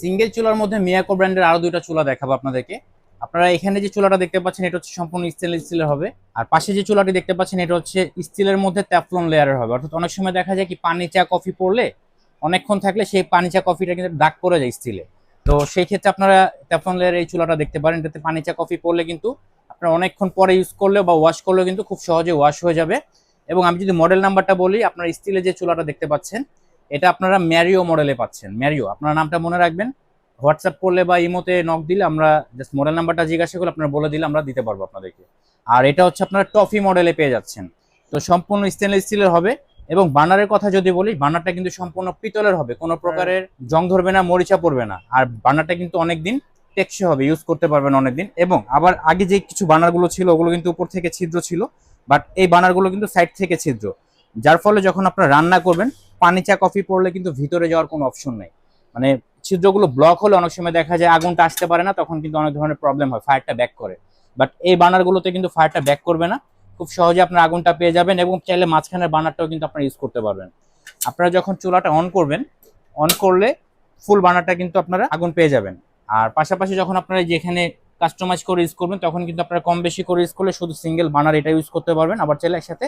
Single চুলার মধ্যে মিয়াকো ব্র্যান্ডের আরও দুইটা চুলা দেখাবো আপনাদেরকে। আপনারা এখানে যে চুলাটা দেখতে পাচ্ছেন, এটা হচ্ছে সম্পূর্ণ স্টেনলেস স্টিলের হবে। আর পাশে যে চুলাটি দেখতে পাচ্ছেন, এটা হচ্ছে স্টিলের মধ্যে ট্যাফলন লেয়ারের হবে। অর্থাৎ অনেক সময় দেখা যায় কি, পানি চা কফি পড়লে অনেকক্ষণ থাকলে সেই পানি চা কফিটা কিন্তু দাগ পড়ে যায় স্টিলে তো সেই ক্ষেত্রে আপনারা ট্যাফলন লেয়ারের এই চুলাটা দেখতে পারেন। এটাতে পানি চা কফি পড়লে কিন্তু আপনারা অনেকক্ষণ পরে ইউজ করলেও বা ওয়াশ করলেও কিন্তু খুব সহজে ওয়াশ হয়ে যাবে। এবং আমি যদি মডেল নাম্বারটা বলি, আপনার স্টিলের যে চুলাটা দেখতে পাচ্ছেন এটা আপনারা ম্যারিও মডেলে পাচ্ছেন। ম্যারিও আপনার নামটা মনে রাখবেন। হোয়াটসঅ্যাপ করলে বা ইমোতে নক দিলে আমরা জাস্ট মডেল নাম্বারটা জিজ্ঞাসা করলে আপনারা বলে দিলে আমরা দিতে পারব আপনাদেরকে। আর এটা হচ্ছে আপনারা টফি মডেলে পেয়ে যাচ্ছেন। তো সম্পূর্ণ স্টেনলেস স্টিলের হবে এবং বানারের কথা যদি বলি বানারটা কিন্তু সম্পূর্ণ পিতলের হবে। কোনো প্রকারের জং ধরবে না মরিচা পড়বে না। আর বানারটা কিন্তু অনেকদিন টেকসই হবে ইউজ করতে পারবেন অনেকদিন। এবং আবার আগে যে কিছু বানারগুলো ছিল ওগুলো কিন্তু উপর থেকে ছিদ্র ছিল। বাট এই বানারগুলো কিন্তু সাইড থেকে ছিদ্র। যার ফলে যখন আপনারা রান্না করবেন পানি চা, কফি পড়লে কিন্তু ভিতরে যাওয়ার কোনো অপশন নেই। মানে ছিদ্রগুলো ব্লক হলে অনেক সময় দেখা যায় আগুনটা আসতে পারে না, তখন কিন্তু অনেক ধরনের প্রবলেম হয় ফায়ারটা ব্যাক করে। বাট এই বানারগুলোতে কিন্তু ফায়ারটা ব্যাক করবে না। খুব সহজে আপনার আগুনটা পেয়ে যাবেন এবং চাইলে মাঝখানের বানারটাও কিন্তু আপনারা ইউজ করতে পারবেন। আপনারা যখন চুলাটা অন করবেন অন করলে ফুল বানারটা কিন্তু আপনারা আগুন পেয়ে যাবেন। আর পাশাপাশি যখন আপনারা যেখানে কাস্টমাইজ করে ইউজ করবেন, তখন কিন্তু আপনারা কম বেশি করে ইউজ করলে শুধু সিঙ্গেল বানার এটা ইউজ করতে পারবেন। আবার চাইলে একসাথে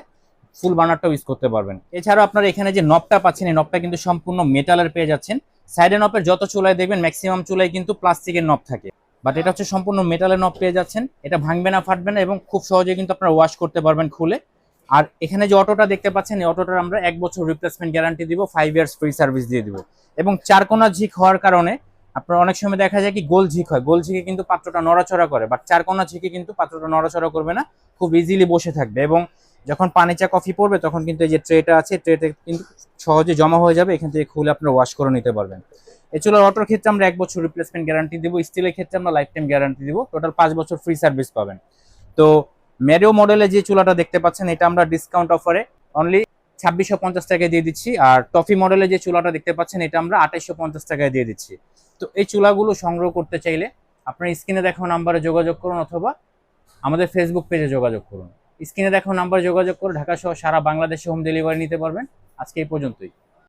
ফুল বানারটাও ইউজ করতে পারবেন। এছাড়াও আপনারা এখানে যে নবটা পাচ্ছেন, এই নবটা কিন্তু সম্পূর্ণ মেটালের পেয়ে যাচ্ছেন। সাইডে নবের যত চুলায় দেখবেন ম্যাক্সিমাম চুলায় কিন্তু প্লাস্টিকের নব থাকে। বাট এটা হচ্ছে সম্পূর্ণ মেটালের নব পেয়ে যাচ্ছেন। এটা ভাঙবে না, ফাটবে না এবং খুব সহজে কিন্তু আপনারা ওয়াশ করতে পারবেন খুলে। আর এখানে যে অটোটা দেখতে পাচ্ছেন, এই অটোটার আমরা এক বছর রিপ্লেসমেন্ট গ্যারান্টি দিব ফাইভ ইয়ার্স ফ্রি সার্ভিস দিয়ে দিব। এবং চারকোনা ঝিক হওয়ার কারণে আপনার অনেক সময় দেখা যায় কি, গোল ঝিক হয়। গোল ঝিকে কিন্তু পাত্রটা নড়াচড়া করে বাট চারকোনা ঝিকে কিন্তু পাত্রটা নড়াচড়া করবে না, খুব ইজিলি বসে থাকবে। এবং যখন পানি চা কফি পড়বে, তখন কিন্তু এই যে ট্রেটা আছে ট্রেতে কিন্তু সহজে জমা হয়ে যাবে, এখান থেকে খুলে আপনারা ওয়াশ করে নিতে পারবেন। এই চুলার অটোর ক্ষেত্রে আমরা এক বছর রিপ্লেসমেন্ট গ্যারান্টি দিব স্টিলের ক্ষেত্রে আমরা লাইফ টাইম গ্যারান্টি দিব টোটাল পাঁচ বছর ফ্রি সার্ভিস পাবেন। তো ম্যারিও মডেলে যে চুলাটা দেখতে পাচ্ছেন, এটা আমরা ডিসকাউন্ট অফারে অনলি ছাব্বিশশো পঞ্চাশ টাকায় দিয়ে দিচ্ছি, আর টফি মডেলে যে চুলাটা দেখতে পাচ্ছেন, এটা আমরা আঠাইশশো পঞ্চাশ টাকায় দিয়ে দিচ্ছি। তো এই চুলাগুলো সংগ্রহ করতে চাইলে আপনার স্ক্রিনে দেখানো নাম্বারে যোগাযোগ করুন, অথবা আমাদের ফেসবুক পেজে যোগাযোগ করুন। স্ক্রিনে দেখো নাম্বার যোগাযোগ করে ঢাকা সহ সারা বাংলাদেশে হোম ডেলিভারি নিতে পারবেন। আজকে এই পর্যন্তই।